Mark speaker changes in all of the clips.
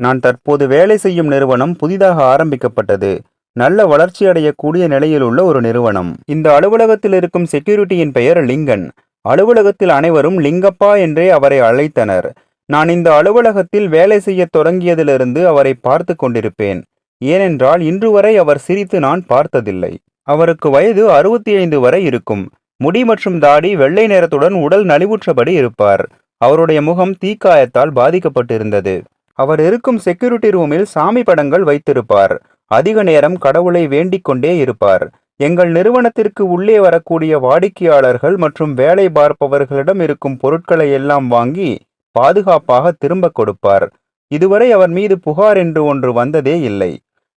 Speaker 1: நான் தற்போது வேலை செய்யும் நிறுவனம் புதிதாக ஆரம்பிக்கப்பட்டது. நல்ல வளர்ச்சி அடையக்கூடிய நிலையில் உள்ள ஒரு நிறுவனம். இந்த அலுவலகத்தில் இருக்கும் செக்யூரிட்டியின் பெயர் லிங்கன். அலுவலகத்தில் அனைவரும் லிங்கப்பா என்றே அவரை அழைத்தனர். நான் இந்த அலுவலகத்தில் வேலை செய்யத் தொடங்கியதிலிருந்து அவரை பார்த்து கொண்டிருப்பேன். ஏனென்றால் இன்று வரை அவர் சிரித்து நான் பார்த்ததில்லை. அவருக்கு வயது அறுபத்தி ஐந்து வரை இருக்கும். முடி மற்றும் தாடி வெள்ளை நிறத்துடன் உடல் நலிவுற்றபடி இருப்பார். அவருடைய முகம் தீக்காயத்தால் பாதிக்கப்பட்டிருந்தது. அவர் இருக்கும் செக்யூரிட்டி ரூமில் சாமி படங்கள் வைத்திருப்பார். அதிக நேரம் கடவுளை வேண்டிக் கொண்டே இருப்பார். எங்கள் நிறுவனத்திற்கு உள்ளே வரக்கூடிய வாடிக்கையாளர்கள் மற்றும் வேலை பார்ப்பவர்களிடம் இருக்கும் பொருட்களை எல்லாம் வாங்கி பாதுகாப்பாக திரும்ப கொடுப்பார். இதுவரை அவர் மீது புகார் என்று ஒன்று வந்ததே இல்லை.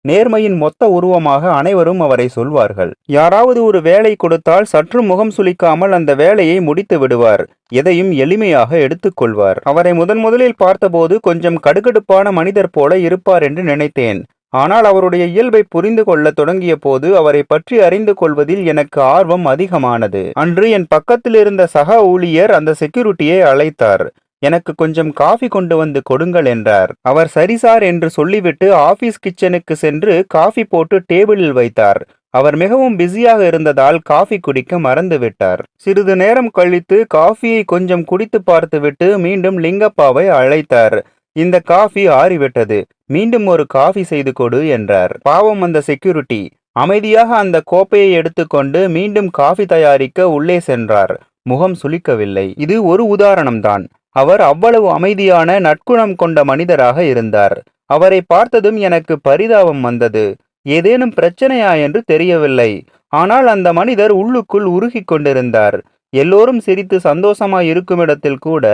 Speaker 1: நேர்மையின் மொத்த உருவமாக அனைவரும் அவரை சொல்வார்கள். யாராவது ஒரு வேலை கொடுத்தால் சற்று முகம் சுளிக்காமல் அந்த வேலையை முடித்து விடுவார். எதையும் எளிமையாக எடுத்துக்கொள்வார் அவரை முதன் முதலில் பார்த்தபோது கொஞ்சம் கடுகடுப்பான மனிதர் போல இருப்பார் என்று நினைத்தேன். ஆனால் அவருடைய இயல்பை புரிந்து கொள்ள தொடங்கிய போது அவரை பற்றி அறிந்து கொள்வதில் எனக்கு ஆர்வம் அதிகமானது. அன்று என் பக்கத்தில் இருந்த சக ஊழியர் அந்த செக்யூரிட்டியை அழைத்தார். எனக்கு கொஞ்சம் காஃபி கொண்டு வந்து கொடுங்கள் என்றார். அவர் சரி சார் என்று சொல்லிவிட்டு ஆபீஸ் கிச்சனுக்கு சென்று காஃபி போட்டு டேபிளில் வைத்தார். அவர் மிகவும் பிஸியாக இருந்ததால் காஃபி குடிக்க மறந்துவிட்டார். சிறிது நேரம் கழித்து காஃபியை கொஞ்சம் குடித்து பார்த்துவிட்டு மீண்டும் லிங்கப்பாவை அழைத்தார். இந்த காஃபி ஆறிவிட்டது. மீண்டும் ஒரு காஃபி செய்து கொடு என்றார். பாவம் அந்த செக்யூரிட்டி அமைதியாக அந்த கோப்பையை எடுத்துக்கொண்டு மீண்டும் காஃபி தயாரிக்க உள்ளே சென்றார். முகம் சுளிக்கவில்லை. இது ஒரு உதாரணம்தான். அவர் அவ்வளவு அமைதியான நற்குணம் கொண்ட மனிதராக இருந்தார். அவரை பார்த்ததும் எனக்கு பரிதாபம் வந்தது. ஏதேனும் பிரச்சனையா என்று தெரியவில்லை. ஆனால் அந்த மனிதர் உள்ளுக்குள் உருகிக் கொண்டிருந்தார். எல்லோரும் சிரித்து சந்தோஷமாய் இருக்கும் இடத்தில் கூட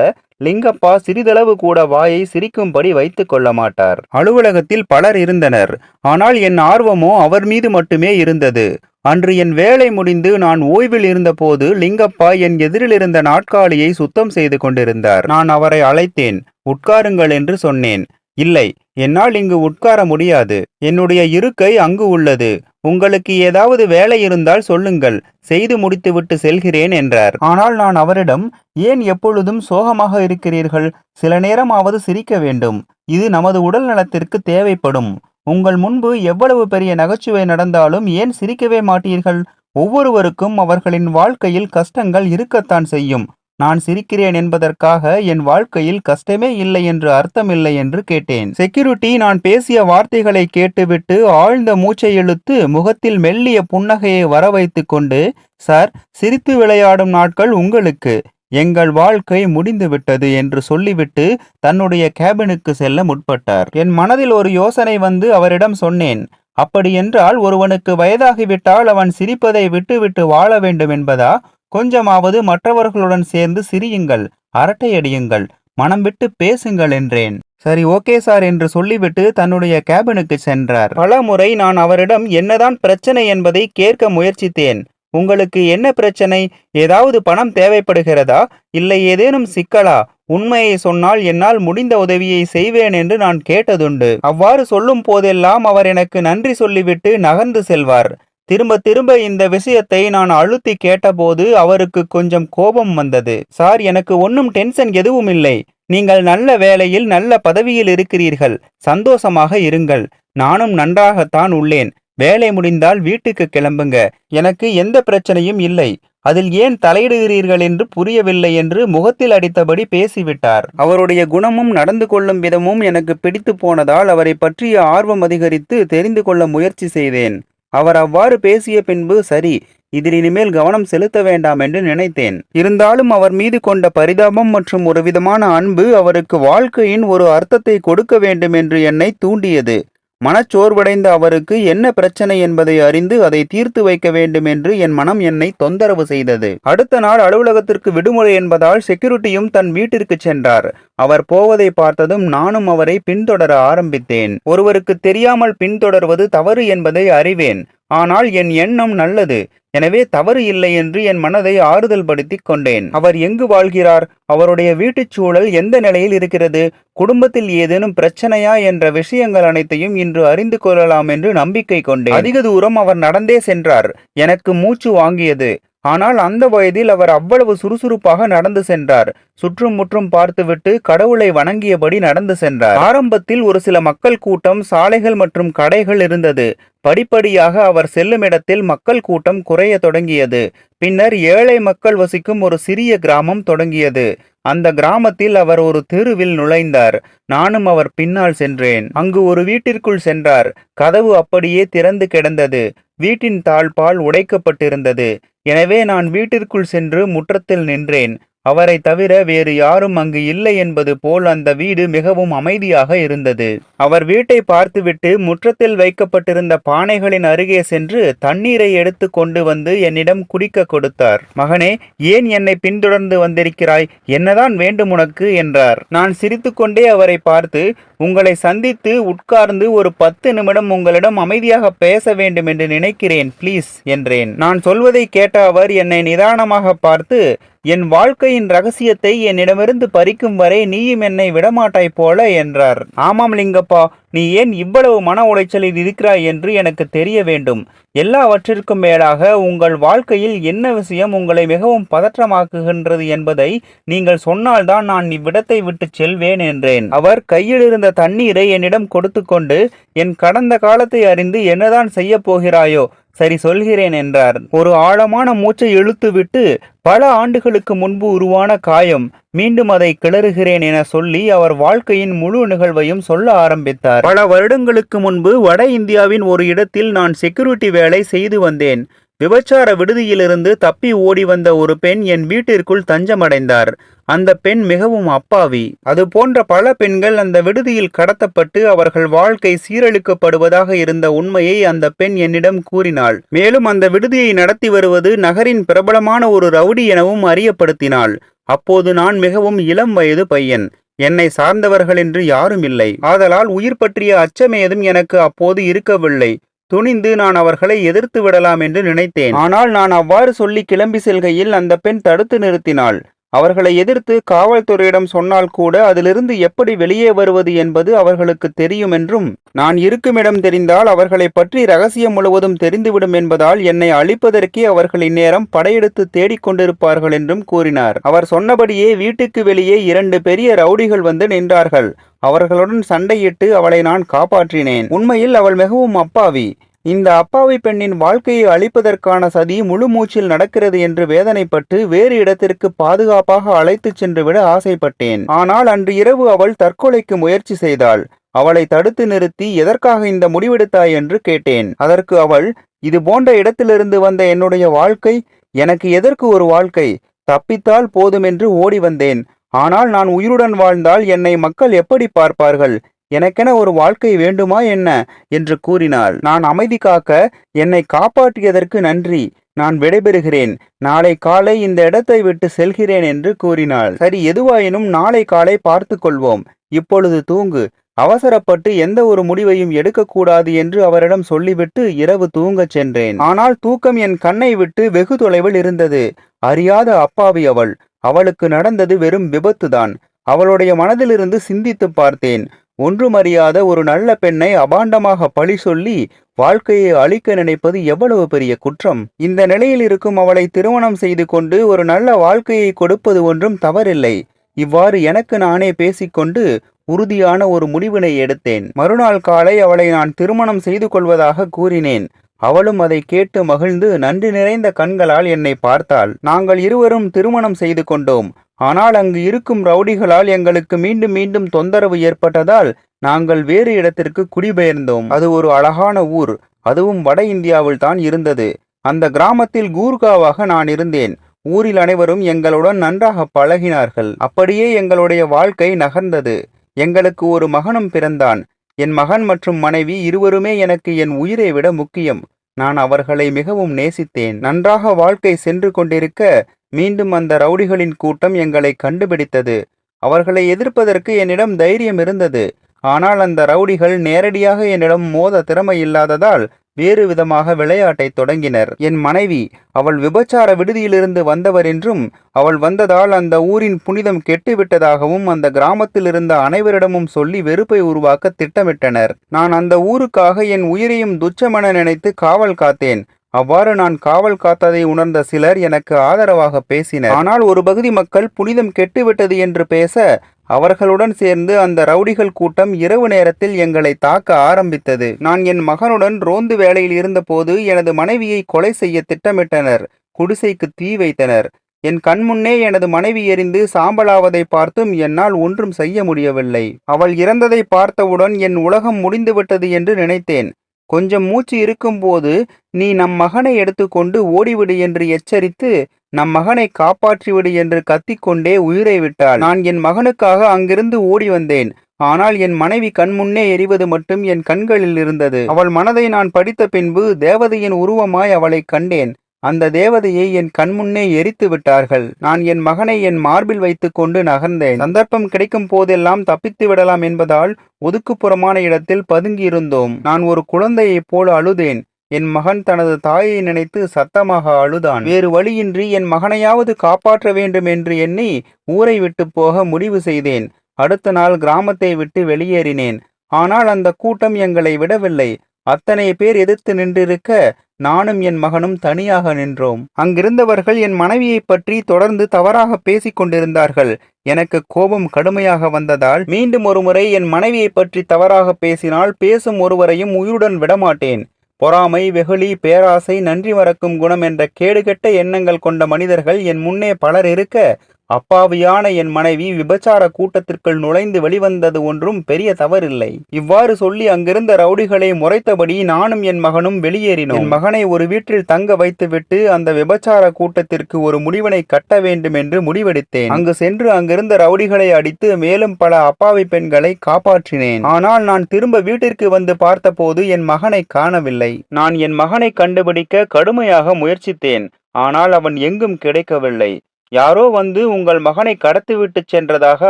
Speaker 1: லிங்கப்பா சிறிதளவு கூட வாயை சிரிக்கும்படி வைத்துக் கொள்ள மாட்டார். அலுவலகத்தில் பலர் இருந்தனர். ஆனால் என் ஆர்வமோ அவர் மீது மட்டுமே இருந்தது. அன்று என் வேலை முடிந்து நான் ஓய்வில் இருந்தபோது லிங்கப்பா என் எதிரில் இருந்த நாட்காலியை சுத்தம் செய்து கொண்டிருந்தார். நான் அவரை அழைத்தேன். உட்காருங்கள் என்று சொன்னேன். இல்லை என்னால் இங்கு உட்கார முடியாது. என்னுடைய இருக்கை அங்கு உள்ளது. உங்களுக்கு ஏதாவது வேலை இருந்தால் சொல்லுங்கள். செய்து முடித்துவிட்டு செல்கிறேன் என்றார். ஆனால் நான் அவரிடம் ஏன் எப்பொழுதும் சோகமாக இருக்கிறீர்கள்? சில நேரமாவது சிரிக்க வேண்டும். இது நமது உடல் நலத்திற்கு தேவைப்படும். உங்கள் முன்பு எவ்வளவு பெரிய நகைச்சுவை நடந்தாலும் ஏன் சிரிக்கவே மாட்டீர்கள்? ஒவ்வொருவருக்கும் அவர்களின் வாழ்க்கையில் கஷ்டங்கள் இருக்கத்தான் செய்யும். நான் சிரிக்கிறேன் என்பதற்காக என் வாழ்க்கையில் கஷ்டமே இல்லை என்று அர்த்தமில்லை என்று கேட்டேன். செக்யூரிட்டி நான் பேசிய வார்த்தைகளை கேட்டுவிட்டு ஆழ்ந்த மூச்சை இழுத்து முகத்தில் மெல்லிய புன்னகையை வர வைத்துக் கொண்டு சார் சிரித்து விளையாடும் நாட்கள் உங்களுக்கு. எங்கள் வாழ்க்கை முடிந்துவிட்டது என்று சொல்லிவிட்டு தன்னுடைய கேபினுக்கு செல்ல முற்பட்டார். என் மனதில் ஒரு யோசனை வந்து அவரிடம் சொன்னேன். அப்படியென்றால் ஒருவனுக்கு வயதாகிவிட்டால் அவன் சிரிப்பதை விட்டுவிட்டு வாழ வேண்டும் என்பதா? கொஞ்சமாவது மற்றவர்களுடன் சேர்ந்து சிரியுங்கள் அரட்டையடியுங்கள் மனம் விட்டு பேசுங்கள் என்றேன். சரி ஓகே சார் என்று சொல்லிவிட்டு தன்னுடைய கேபினுக்கு சென்றார். பல முறை நான் அவரிடம் என்னதான் பிரச்சனை என்பதை கேட்க முயற்சித்தேன். உங்களுக்கு என்ன பிரச்சனை? ஏதாவது பணம் தேவைப்படுகிறதா? இல்லை ஏதேனும் சிக்கலா? உண்மையை சொன்னால் என்னால் முடிந்த உதவியை செய்வேன் என்று நான் கேட்டதுண்டு. அவ்வாறு சொல்லும் போதெல்லாம் அவர் எனக்கு நன்றி சொல்லிவிட்டு நகர்ந்து செல்வார். திரும்ப திரும்ப இந்த விஷயத்தை நான் அழுத்தி கேட்டபோது அவருக்கு கொஞ்சம் கோபம் வந்தது. சார் எனக்கு ஒன்றும் டென்ஷன் எதுவும் இல்லை. நீங்கள் நல்ல வேலையில் நல்ல பதவியில் இருக்கிறீர்கள். சந்தோஷமாக இருங்கள். நானும் நன்றாகத்தான் உள்ளேன். வேலை முடிந்தால் வீட்டுக்கு கிளம்புங்க. எனக்கு எந்த பிரச்சனையும் இல்லை. அதில் ஏன் தலையிடுகிறீர்கள் என்று புரியவில்லை என்று முகத்தில் அடித்தபடி பேசிவிட்டார். அவருடைய குணமும் நடந்து கொள்ளும் விதமும் எனக்கு பிடித்து போனதால் அவரை பற்றிய ஆர்வம் அதிகரித்து தெரிந்து கொள்ள முயற்சி செய்தேன். அவர் அவ்வாறு பேசிய பின்பு சரி இதில் இனிமேல் கவனம் செலுத்த வேண்டாம் என்று நினைத்தேன். இருந்தாலும் அவர் மீது கொண்ட பரிதாபம் மற்றும் ஒரு விதமான அன்பு அவருக்கு வாழ்க்கையின் ஒரு அர்த்தத்தை கொடுக்க வேண்டும் என்று என்னை தூண்டியது. மனச்சோர்வடைந்த அவருக்கு என்ன பிரச்சனை என்பதை அறிந்து அதை தீர்த்து வைக்க வேண்டும் என்று என் மனம் என்னை தொந்தரவு செய்தது. அடுத்த நாள் அலுவலகத்திற்கு விடுமுறை என்பதால் செக்யூரிட்டியும் தன் வீட்டிற்கு சென்றார். அவர் போவதை பார்த்ததும் நானும் அவரை பின்தொடர ஆரம்பித்தேன். ஒருவருக்கு தெரியாமல் பின்தொடர்வது தவறு என்பதை அறிவேன். ஆனால் என் எண்ணம் நல்லது. எனவே தவறு இல்லை என்று என் மனதை ஆறுதல் படுத்திக் கொண்டேன். அவர் எங்கு வாழ்கிறார்? அவருடைய வீட்டுச் சூழல் எந்த நிலையில் இருக்கிறது? குடும்பத்தில் ஏதேனும் பிரச்சனையா என்ற விஷயங்கள் அனைத்தையும் இன்று அறிந்து கொள்ளலாம் என்று நம்பிக்கை கொண்டேன். அதிக தூரம் அவர் நடந்தே சென்றார். எனக்கு மூச்சு வாங்கியது. ஆனால் அந்த வயதில் அவர் அவ்வளவு சுறுசுறுப்பாக நடந்து சென்றார். சுற்றும் முற்றும் பார்த்துவிட்டு கடவுளை வணங்கியபடி நடந்து சென்றார். ஆரம்பத்தில் ஒரு சில மக்கள் கூட்டம் சாலைகள் மற்றும் கடைகள் இருந்தது. படிப்படியாக அவர் செல்லும் இடத்தில் மக்கள் கூட்டம் குறைய தொடங்கியது. பின்னர் ஏழை மக்கள் வசிக்கும் ஒரு சிறிய கிராமம் தொடங்கியது. அந்த கிராமத்தில் அவர் ஒரு தெருவில் நுழைந்தார். நானும் அவர் பின்னால் சென்றேன். அங்கு ஒரு வீட்டிற்குள் சென்றார். கதவு அப்படியே திறந்து கிடந்தது. வீட்டின் தாழ்பால் உடைக்கப்பட்டிருந்தது. எனவே நான் வீட்டிற்குள் சென்று முற்றத்தில் நின்றேன். அவரை தவிர வேறு யாரும் அங்கு இல்லை என்பது போல் அந்த வீடு மிகவும் அமைதியாக இருந்தது. அவர் வீட்டை பார்த்துவிட்டு முற்றத்தில் வைக்கப்பட்டிருந்த பானைகளின் அருகே சென்று தண்ணீரை எடுத்து கொண்டு வந்து என்னிடம் குடிக்க கொடுத்தார். மகனே ஏன் என்னை பின்தொடர்ந்து வந்திருக்கிறாய்? என்னதான் வேண்டும் உனக்கு? என்றார். நான் சிரித்துக்கொண்டே அவரை பார்த்து உங்களை சந்தித்து உட்கார்ந்து ஒரு பத்து நிமிடம் உங்களிடம் அமைதியாக பேச வேண்டும் என்று நினைக்கிறேன் ப்ளீஸ் என்றேன். நான் சொல்வதை கேட்ட அவர் என்னை நிதானமாக பார்த்து என் வாழ்க்கையின் ரகசியத்தை என்னிடமிருந்து பறிக்கும் வரை நீயும் என்னை விடமாட்டாய் போல என்றார். ஆமாம் லிங்கப்பா நீ ஏன் இவ்வளவு மன உளைச்சலில் இருக்கிறாய் என்று எனக்கு தெரிய வேண்டும். எல்லாவற்றிற்கும் மேலாக உங்கள் வாழ்க்கையில் என்ன விஷயம் உங்களை மிகவும் பதற்றமாக்குகின்றது என்பதை நீங்கள் சொன்னால்தான் நான் இவ்விடத்தை விட்டு செல்வேன் என்றேன். அவர் கையில் இருந்த தண்ணீரை என்னிடம் கொடுத்து கொண்டு என் கடந்த காலத்தை அறிந்து என்னதான் செய்ய போகிறாயோ சரி சொல்கிறேன் என்றார். ஒரு ஆழமான மூச்சை இழுத்துவிட்டு பல ஆண்டுகளுக்கு முன்பு உருவான காயம் மீண்டும் அதை கிளறுகிறேன் என சொல்லி அவர் வாழ்க்கையின் முழு நிகழ்வையும் சொல்ல ஆரம்பித்தார். பல வருடங்களுக்கு முன்பு வட இந்தியாவின் ஒரு இடத்தில் நான் செக்யூரிட்டி வேலை செய்து வந்தேன். விபச்சார விடுதியிலிருந்து தப்பி ஓடி வந்த ஒரு பெண் என் வீட்டிற்குள் தஞ்சமடைந்தார். அந்த பெண் மிகவும் அப்பாவி. அது போன்ற பல பெண்கள் அந்த விடுதியில் கடத்தப்பட்டு அவர்கள் வாழ்க்கை சீரழிக்கப்படுவதாக இருந்த உண்மையை அந்த பெண் என்னிடம் கூறினாள். மேலும் அந்த விடுதியை நடத்தி வருவது நகரின் பிரபலமான ஒரு ரவுடி எனவும் அறியப்படுத்தினாள். அப்போது நான் மிகவும் இளம் வயது பையன். என்னை சார்ந்தவர்கள் என்று யாரும் இல்லை. ஆதலால் உயிர் பற்றிய அச்சமேதும் எனக்கு அப்போது இருக்கவில்லை. துணிந்து நான் அவர்களை எதிர்த்து விடலாம் என்று நினைத்தேன். ஆனால் நான் அவ்வாறு சொல்லி கிளம்பி செல்கையில் அந்த பெண் தடுத்து நிறுத்தினாள். அவர்களை எதிர்த்து காவல்துறையிடம் சொன்னால் கூட அதிலிருந்து எப்படி வெளியே வருவது என்பது அவர்களுக்கு தெரியும் என்றும் நான் இருக்குமிடம் தெரிந்தால் அவர்களை பற்றி ரகசியம் முழுவதும் தெரிந்துவிடும் என்பதால் என்னை அழிப்பதற்கே அவர்கள் இந்நேரம் படையெடுத்து தேடிக் கொண்டிருப்பார்கள் என்றும் கூறினார். அவர் சொன்னபடியே வீட்டுக்கு வெளியே இரண்டு பெரிய ரவுடிகள் வந்து நின்றார்கள். அவர்களுடன் சண்டையிட்டு அவளை நான் காப்பாற்றினேன். உண்மையில் அவள் மிகவும் அப்பாவி. இந்த அப்பாவி பெண்ணின் வாழ்க்கையை அழிப்பதற்கான சதி முழு மூச்சில் நடக்கிறது என்று வேதனைப்பட்டு வேறு இடத்திற்கு பாதுகாப்பாக அழைத்துச் சென்று விட ஆசைப்பட்டேன். ஆனால் அன்று இரவு அவள் தற்கொலைக்கு முயற்சி செய்தாள். அவளை தடுத்து நிறுத்தி எதற்காக இந்த முடிவெடுத்தாய் என்று கேட்டேன். அதற்கு அவள் இது போன்ற இடத்திலிருந்து வந்த என்னுடைய வாழ்க்கை எனக்கு எதற்கு ஒரு வாழ்க்கை? தப்பித்தால் போதுமென்று ஓடி வந்தேன். ஆனால் நான் உயிருடன் வாழ்ந்தால் என்னை மக்கள் எப்படி பார்ப்பார்கள்? எனக்கென ஒரு வாழ்க்கை வேண்டுமா என்ன? என்று கூறினாள். நான் அமைதி காக்க என்னை காப்பாற்றியதற்கு நன்றி. நான் விடைபெறுகிறேன். நாளை காலை இந்த இடத்தை விட்டு செல்கிறேன் என்று கூறினாள். சரி எதுவாயினும் நாளை காலை பார்த்து கொள்வோம். இப்பொழுது தூங்கு. அவசரப்பட்டு எந்த ஒரு முடிவையும் எடுக்கக்கூடாது என்று அவரிடம் சொல்லிவிட்டு இரவு தூங்கச் சென்றேன். ஆனால் தூக்கம் என் கண்ணை விட்டு வெகு தொலைவில் இருந்தது. அறியாத அப்பாவி அவள். அவளுக்கு நடந்தது வெறும் விபத்துதான். அவளுடைய மனதிலிருந்து சிந்தித்து பார்த்தேன். ஒன்றுமறியாத ஒரு நல்ல பெண்ணை அபாண்டமாக பழி சொல்லி வாழ்க்கையை அழிக்க நினைப்பது எவ்வளவு பெரிய குற்றம்? இந்த நிலையில் இருக்கும் அவளை திருமணம் செய்து கொண்டு ஒரு நல்ல வாழ்க்கையை கொடுப்பது ஒன்றும் தவறில்லை. இவ்வாறு எனக்கு நானே பேசிக்கொண்டு உறுதியான ஒரு முடிவினை எடுத்தேன். மறுநாள் காலை அவளை நான் திருமணம் செய்து கொள்வதாக கூறினேன். அவளும் அதை கேட்டு மகிழ்ந்து நன்றி நிறைந்த கண்களால் என்னை பார்த்தாள். நாங்கள் இருவரும் திருமணம் செய்து கொண்டோம். ஆனால் அங்கு இருக்கும் ரவுடிகளால் எங்களுக்கு மீண்டும் மீண்டும் தொந்தரவு ஏற்பட்டதால் நாங்கள் வேறு இடத்திற்கு குடிபெயர்ந்தோம். அது ஒரு அழகான ஊர். அதுவும் வட இந்தியாவில் தான் இருந்தது. அந்த கிராமத்தில் கூர்காவாக நான் இருந்தேன். ஊரில் அனைவரும் எங்களுடன் நன்றாக பழகினார்கள். அப்படியே எங்களுடைய வாழ்க்கை நகர்ந்தது. எங்களுக்கு ஒரு மகனும் பிறந்தான். என் மகன் மற்றும் மனைவி இருவருமே எனக்கு என் உயிரை விட முக்கியம். நான் அவர்களை மிகவும் நேசித்தேன். நன்றாக வாழ்க்கை சென்று கொண்டிருக்க மீண்டும் அந்த ரவுடிகளின் கூட்டம் எங்களை கண்டுபிடித்தது. அவர்களை எதிர்ப்பதற்கு என்னிடம் தைரியம் இருந்தது. ஆனால் அந்த ரவுடிகள் நேரடியாக என்னிடம் மோத திறமை இல்லாததால் வேறு விதமாக விளையாட்டை தொடங்கினர். என் மனைவி அவள் விபச்சார விடுதியிலிருந்து வந்தவர் என்றும் அவள் வந்ததால் அந்த ஊரின் புனிதம் கெட்டுவிட்டதாகவும் அந்த கிராமத்தில் இருந்த அனைவரிடமும் சொல்லி வெறுப்பை உருவாக்க திட்டமிட்டனர். நான் அந்த ஊருக்காக என் உயிரையும் துச்சமென நினைத்து காவல் காத்தேன். அவ்வாறு நான் காவல் காத்ததை உணர்ந்த சிலர் எனக்கு ஆதரவாக பேசினர். ஆனால் ஒரு பகுதி மக்கள் புனிதம் கெட்டுவிட்டது என்று பேச அவர்களுடன் சேர்ந்து அந்த ரவுடிகள் கூட்டம் இரவு நேரத்தில் எங்களை தாக்க ஆரம்பித்தது. நான் என் மகனுடன் ரோந்து வேலையில் இருந்தபோது எனது மனைவியை கொலை செய்ய திட்டமிட்டனர். குடிசைக்கு தீ வைத்தனர். என் கண்முன்னே எனது மனைவி எரிந்து சாம்பலாவதை பார்த்தும் என்னால் ஒன்றும் செய்ய முடியவில்லை. அவள் இறந்ததை பார்த்தவுடன் என் உலகம் முடிந்துவிட்டது என்று நினைத்தேன். கொஞ்சம் மூச்சு இருக்கும்போது நீ நம் மகனை எடுத்துக்கொண்டு ஓடிவிடு என்று எச்சரித்து நம் மகனை காப்பாற்றிவிடு என்று கத்திக்கொண்டே உயிரை விட்டாள். நான் என் மகனுக்காக அங்கிருந்து ஓடி வந்தேன். ஆனால் என் மனைவி கண்முன்னே எரிவது மட்டும் என் கண்களில் இருந்தது. அவள் மனதை நான் படித்த பின்பு தேவதையின் உருவமாய் அவளை கண்டேன். அந்த தேவதையை என் கண்முன்னே எரித்து விட்டார்கள். நான் என் மகனை என் மார்பில் வைத்துக்கொண்டு நகர்ந்தேன். சந்தர்ப்பம் கிடைக்கும் போதெல்லாம் தப்பித்து விடலாம் என்பதால் ஒதுக்குப்புறமான இடத்தில் பதுங்கியிருந்தோம். நான் ஒரு குழந்தையைப் போல அழுதேன். என் மகன் தனது தாயை நினைத்து சத்தமாக அழுதான். வேறு வழியின்றி என் மகனையாவது காப்பாற்ற வேண்டும் என்று எண்ணி ஊரை விட்டு போக முடிவு செய்தேன். அடுத்த நாள் கிராமத்தை விட்டு வெளியேறினேன். ஆனால் அந்த கூட்டம் எங்களை விடவில்லை. அத்தனை பேர் எதிர்த்து நின்றிருக்க நானும் என் மகனும் தனியாக நின்றோம். அங்கிருந்தவர்கள் என் மனைவியைப் பற்றி தொடர்ந்து தவறாக பேசிக் கொண்டிருந்தார்கள். எனக்கு கோபம் கடுமையாக வந்ததால் மீண்டும் ஒருமுறை என் மனைவியைப் பற்றி தவறாக பேசினால் பேசும் ஒருவரையும் உயிருடன் விடமாட்டேன். பொறாமை வெகுளி பேராசை நன்றி மறக்கும் குணம் என்ற கேடுகெட்ட எண்ணங்கள் கொண்ட மனிதர்கள் என் முன்னே பலர் இருக்க அப்பாவியான என் மனைவி விபச்சார கூட்டத்திற்குள் நுழைந்து வெளிவந்தது ஒன்றும் பெரிய தவறில்லை. இவ்வாறு சொல்லி அங்கிருந்த ரவுடிகளை முறைத்தபடி நானும் என் மகனும் வெளியேறினோம். என் மகனை ஒரு வீட்டில் தங்க வைத்துவிட்டு அந்த விபச்சார கூட்டத்திற்கு ஒரு முடிவினை கட்ட வேண்டும் என்று முடிவெடுத்தேன். அங்கு சென்று அங்கிருந்த ரவுடிகளை அடித்து மேலும் பல அப்பாவி பெண்களை காப்பாற்றினேன். ஆனால் நான் திரும்ப வீட்டிற்கு வந்து பார்த்தபோது என் மகனை காணவில்லை. நான் என் மகனை கண்டுபிடிக்க கடுமையாக முயற்சித்தேன். ஆனால் அவன் எங்கும் கிடைக்கவில்லை. யாரோ வந்து உங்கள் மகனை கடத்திவிட்டு சென்றதாக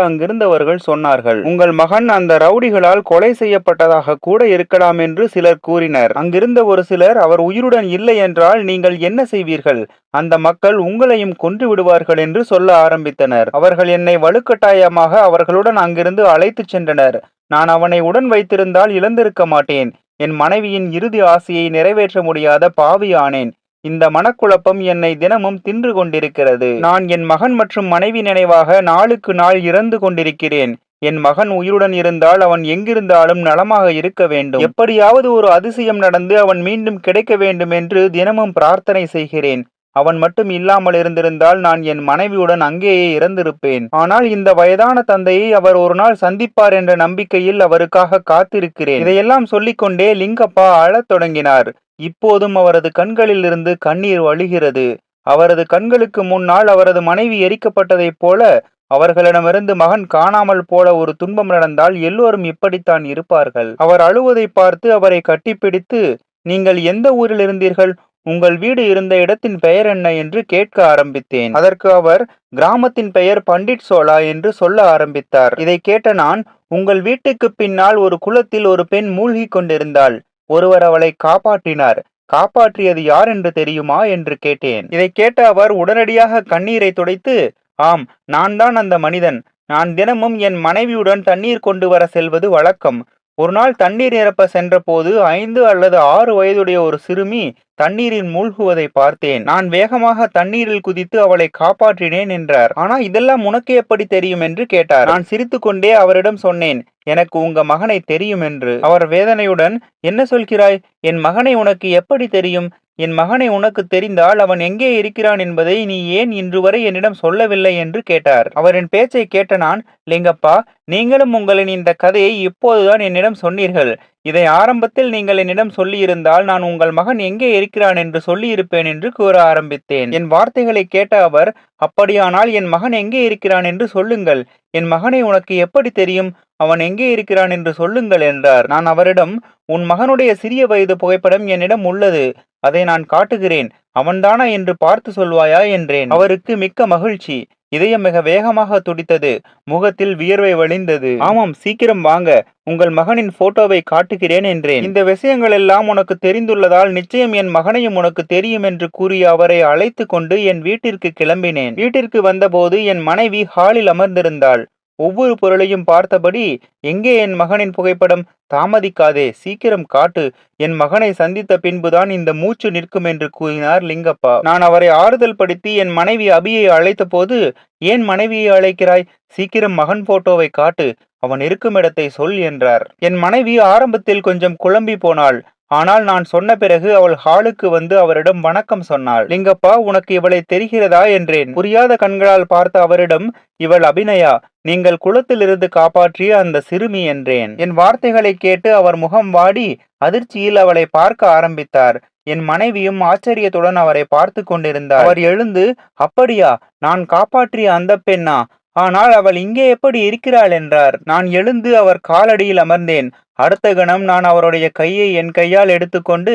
Speaker 1: அங்கிருந்தவர்கள் சொன்னார்கள். உங்கள் மகன் அந்த ரவுடிகளால் கொலை செய்யப்பட்டதாக கூட இருக்கலாம் என்று சிலர் கூறினர். அங்கிருந்த ஒரு சிலர் அவர் உயிருடன் இல்லை என்றால் நீங்கள் என்ன செய்வீர்கள்? அந்த மக்கள் உங்களையும் கொன்று விடுவார்கள் என்று சொல்ல ஆரம்பித்தனர். அவர்கள் என்னை வலுக்கட்டாயமாக அவர்களுடன் அங்கிருந்து அழைத்துச் சென்றனர். நான் அவனை உடன் வைத்திருந்தால் இழந்திருக்க மாட்டேன். என் மனைவியின் இறுதி ஆசையை நிறைவேற்ற முடியாத பாவியானேன். ஆனேன் இந்த மனக்குழப்பம் என்னை தினமும் தின்று கொண்டிருக்கிறது. நான் என் மகன் மற்றும் மனைவி நினைவாக நாளுக்கு நாள் இறந்து கொண்டிருக்கிறேன். என் மகன் உயிருடன் இருந்தால் அவன் எங்கிருந்தாலும் நலமாக இருக்க வேண்டும். எப்படியாவது ஒரு அதிசயம் நடந்து அவன் மீண்டும் கிடைக்க வேண்டும் என்று தினமும் பிரார்த்தனை செய்கிறேன். அவன் மட்டும் இல்லாமல் இருந்திருந்தால் நான் என் மனைவியுடன் அங்கேயே இறந்திருப்பேன். ஆனால் இந்த வயதான தந்தையை அவர் ஒரு நாள் சந்திப்பார் என்ற நம்பிக்கையில் அவருக்காக காத்திருக்கிறேன். இதையெல்லாம் சொல்லிக்கொண்டே லிங்கப்பா அழத் தொடங்கினார். இப்போதும் அவரது கண்களில் இருந்து கண்ணீர் வழிகிறது. அவரது கண்களுக்கு முன்னால் அவரது மனைவி எரிக்கப்பட்டதைப் போல அவர்களிடமிருந்து மகன் காணாமல் போல ஒரு துன்பம் நடந்தால் எல்லோரும் இப்படித்தான் இருப்பார்கள். அவர் அழுவதை பார்த்து அவரை கட்டிப்பிடித்து நீங்கள் எந்த ஊரில் இருந்தீர்கள்? உங்கள் வீடு இருந்த இடத்தின் பெயர் என்ன என்று கேட்க ஆரம்பித்தேன். அதற்கு அவர் கிராமத்தின் பெயர் பண்டிட் சோலா என்று சொல்ல ஆரம்பித்தார். இதை கேட்ட நான் உங்கள் வீட்டுக்கு பின்னால் ஒரு குளத்தில் ஒரு பெண் மூழ்கி கொண்டிருந்தாள். ஒருவர் அவளை காப்பாற்றினார். காப்பாற்றியது யார் என்று தெரியுமா? என்று கேட்டேன். இதை கேட்ட அவர் உடனடியாக கண்ணீரை துடைத்து ஆம் நான் தான் அந்த மனிதன். நான் தினமும் என் மனைவியுடன் தண்ணீர் கொண்டு வர செல்வது வழக்கம். ஒரு நாள் தண்ணீர் நிரப்ப சென்றபோது ஐந்து அல்லது ஆறு வயதுடைய ஒரு சிறுமி தண்ணீரில் மூழ்குவதை பார்த்தேன். நான் வேகமாக தண்ணீரில் குதித்து அவளை காப்பாற்றினேன் என்றார். ஆனா இதெல்லாம் உனக்கு எப்படி தெரியும்? என்று கேட்டார். நான் சிரித்துக்கொண்டே அவரிடம் சொன்னேன் எனக்கு உங்க மகனை தெரியும் என்று. அவர் வேதனையுடன் என்ன சொல்கிறாய்? என் மகனை உனக்கு எப்படி தெரியும்? என் மகனை உனக்கு தெரிந்தால் அவன் எங்கே இருக்கிறான் என்பதை நீ ஏன் இன்று வரை என்னிடம் சொல்லவில்லை? என்று கேட்டார். அவரின் பேச்சை கேட்ட நான் லிங்கப்பா நீங்களும் உங்களின் இந்த கதையை இப்போதுதான் என்னிடம் சொன்னீர்கள். இதை ஆரம்பத்தில் நீங்கள் என்னிடம் சொல்லியிருந்தால் நான் உங்கள் மகன் எங்கே இருக்கிறான் என்று சொல்லியிருப்பேன் என்று கூற ஆரம்பித்தேன். என் வார்த்தைகளை கேட்ட அவர் அப்படியானால் என் மகன் எங்கே இருக்கிறான் என்று சொல்லுங்கள். என் மகனை உனக்கு எப்படி தெரியும்? அவன் எங்கே இருக்கிறான் என்று சொல்லுங்கள் என்றார். நான் அவரிடம் உன் மகனுடைய சிறிய வயது புகைப்படம் என்னிடம் உள்ளது. அதை நான் காட்டுகிறேன். அவன்தானா என்று பார்த்து சொல்வாயா? என்றேன். அவருக்கு மிக்க மகிழ்ச்சி. இதயம் மிக வேகமாக துடித்தது. முகத்தில் வியர்வை வழிந்தது. ஆமாம் சீக்கிரம் வாங்க. உங்கள் மகனின் போட்டோவை காட்டுகிறேன் என்றேன். இந்த விஷயங்கள் எல்லாம் உனக்கு தெரிந்துள்ளதால் நிச்சயம் என் மகனையும் உனக்கு தெரியும் என்று கூறிய அவரை அழைத்து கொண்டு என் வீட்டிற்கு கிளம்பினேன். வீட்டிற்கு வந்தபோது என் மனைவி ஹாலில் அமர்ந்திருந்தாள். ஒவ்வொரு பொருளையும் பார்த்தபடி எங்கே என் மகனின் புகைப்படம்? தாமதிக்காதே சீக்கிரம் காட்டு. என் மகனை சந்தித்த பின்புதான் இந்த மூச்சு நிற்கும் என்று கூறினார் லிங்கப்பா. நான் அவரை ஆறுதல் படுத்தி என் மனைவி அபியை அழைத்த போது ஏன் மனைவியை அழைக்கிறாய்? சீக்கிரம் மகன் போட்டோவை காட்டு. அவன் இருக்கும் இடத்தை சொல் என்றார். என் மனைவி ஆரம்பத்தில் கொஞ்சம் குழம்பி போனாள். ஆனால் நான் சொன்ன பிறகு அவள் ஹாலுக்கு வந்து அவரிடம் வணக்கம் சொன்னாள். லிங்கப்பா உனக்கு இவளை தெரிகிறதா? என்றேன். புரியாத கண்களால் பார்த்த அவரிடம் இவள் அபிநயா நீங்கள் குளத்திலிருந்து காப்பாற்றிய அந்த சிறுமி என்றேன். என் வார்த்தைகளை கேட்டு அவர் முகம் வாடி அதிர்ச்சியில் அவளை பார்க்க ஆரம்பித்தார். என் மனைவியும் ஆச்சரியத்துடன் அவரை பார்த்து கொண்டிருந்தார். அவர் எழுந்து அப்படியா நான் காப்பாற்றிய அந்த பெண்ணா? ஆனால் அவள் இங்கே எப்படி இருக்கிறாள்? என்றார். நான் எழுந்து அவர் காலடியில் அமர்ந்தேன். அடுத்த கணம் நான் அவருடைய கையை என் கையால் எடுத்துக்கொண்டு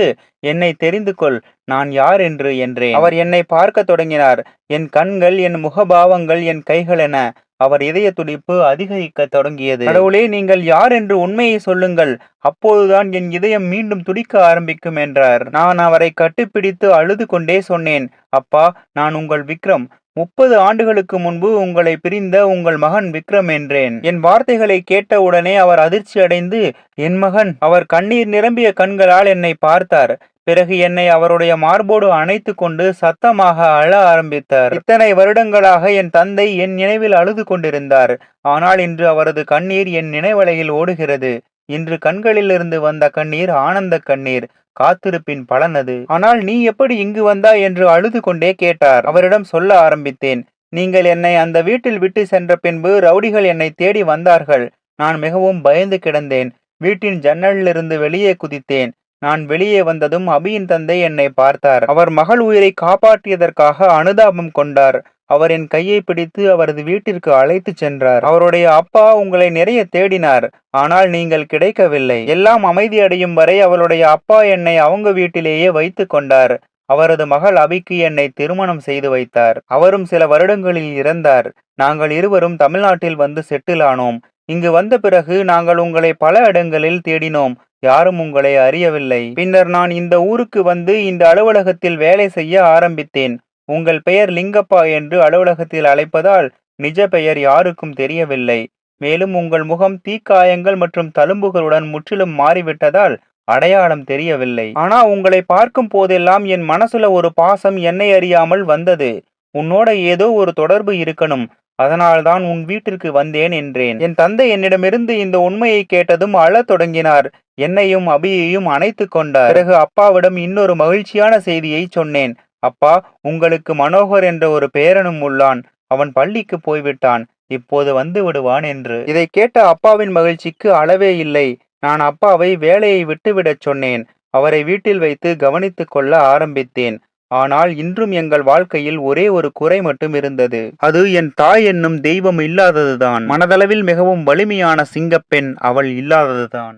Speaker 1: என்னை தெரிந்து கொள் நான் யார் என்று என்றேன். அவர் என்னை பார்க்க தொடங்கினார். என் கண்கள் என் முகபாவங்கள் என் கைகள் என அவர் இதய துடிப்பு அதிகரிக்க தொடங்கியது. கடவுளே நீங்கள் யார் என்று உண்மையை சொல்லுங்கள். அப்போதுதான் என் இதயம் மீண்டும் துடிக்க ஆரம்பிக்கும் என்றார். நான் அவரை கட்டிப்பிடித்து அழுது கொண்டே சொன்னேன் அப்பா நான் உங்கள் விக்ரம். முப்பது ஆண்டுகளுக்கு முன்பு உங்களை பிரிந்த உங்கள் மகன் விக்ரம் என்றேன். என் வார்த்தைகளை கேட்டவுடனே அவர் அதிர்ச்சி அடைந்து என் மகன் அவர் கண்ணீர் நிரம்பிய கண்களால் என்னை பார்த்தார். பிறகு என்னை அவருடைய மார்போடு அணைத்து கொண்டு சத்தமாக அழ ஆரம்பித்தார். இத்தனை வருடங்களாக என் தந்தை என் நினைவில் அழுது கொண்டிருந்தார். ஆனால் இன்று அவரது கண்ணீர் என் நினைவலையில் ஓடுகிறது. இன்று கண்களிலிருந்து வந்த கண்ணீர் ஆனந்த கண்ணீர். காத்திருப்பின் பலன் அது. ஆனால் நீ எப்படி இங்கு வந்தாய் என்று அழுது கொண்டே கேட்டார். அவரிடம் சொல்ல ஆரம்பித்தேன். நீங்கள் என்னை அந்த வீட்டில் விட்டு சென்ற பின்பு ரவுடிகள் என்னை தேடி வந்தார்கள். நான் மிகவும் பயந்து கிடந்தேன். வீட்டின் ஜன்னலிலிருந்து வெளியே குதித்தேன். நான் வெளியே வந்ததும் அபியின் தந்தை என்னை பார்த்தார். அவர் மகள் உயிரை காப்பாற்றியதற்காக அனுதாபம் கொண்டார். அவர் என் கையை பிடித்து அவரது வீட்டிற்கு அழைத்துச் சென்றார். அவருடைய அப்பா உங்களை நிறைய தேடினார் ஆனால் நீங்கள் கிடைக்கவில்லை. எல்லாம் அமைதியடையும் வரை அவருடைய அப்பா என்னை அவங்க வீட்டிலேயே வைத்து கொண்டார். அவரது மகள் அபிக்கு என்னை திருமணம் செய்து வைத்தார். அவரும் சில வருடங்களில் இறந்தார். நாங்கள் இருவரும் தமிழ்நாட்டில் வந்து செட்டில் ஆனோம். இங்கு வந்த பிறகு நாங்கள் உங்களை பல இடங்களில் தேடினோம். யாரும் உங்களை அறியவில்லை. பின்னர் நான் இந்த ஊருக்கு வந்து இந்த அலுவலகத்தில் வேலை செய்ய ஆரம்பித்தேன். உங்கள் பெயர் லிங்கப்பா என்று அலுவலகத்தில் அழைப்பதால் நிஜ பெயர் யாருக்கும் தெரியவில்லை. மேலும் உங்கள் முகம் தீக்காயங்கள் மற்றும் தழும்புகளுடன் முற்றிலும் மாறிவிட்டதால் அடையாளம் தெரியவில்லை. ஆனா உங்களை பார்க்கும் போதெல்லாம் என் மனசுல ஒரு பாசம் என்னை அறியாமல் வந்தது. உன்னோட ஏதோ ஒரு தொடர்பு இருக்கணும். அதனால்தான் உன் வீட்டிற்கு வந்தேன் என்றேன். என் தந்தை என்னிடமிருந்து இந்த உண்மையை கேட்டதும் அழத் தொடங்கினார். என்னையும் அபியையும் அணைத்து கொண்டார். பிறகு அப்பாவிடம் இன்னொரு மகிழ்ச்சியான செய்தியை சொன்னேன். அப்பா உங்களுக்கு மனோகர் என்ற ஒரு பேரனும் உள்ளான். அவன் பள்ளிக்கு போய்விட்டான். இப்போது வந்து விடுவான் என்று. இதை கேட்ட அப்பாவின் மகிழ்ச்சிக்கு அளவே இல்லை. நான் அப்பாவை வேலையை விட்டுவிடச் சொன்னேன். அவரை வீட்டில் வைத்து கவனித்துக் கொள்ள ஆரம்பித்தேன். ஆனால் இன்றும் எங்கள் வாழ்க்கையில் ஒரே ஒரு குறை மட்டும் இருந்தது. அது என் தாய் என்னும் தெய்வம் இல்லாததுதான். மனதளவில் மிகவும் வலிமையான சிங்கப்பெண் அவள் இல்லாததுதான்.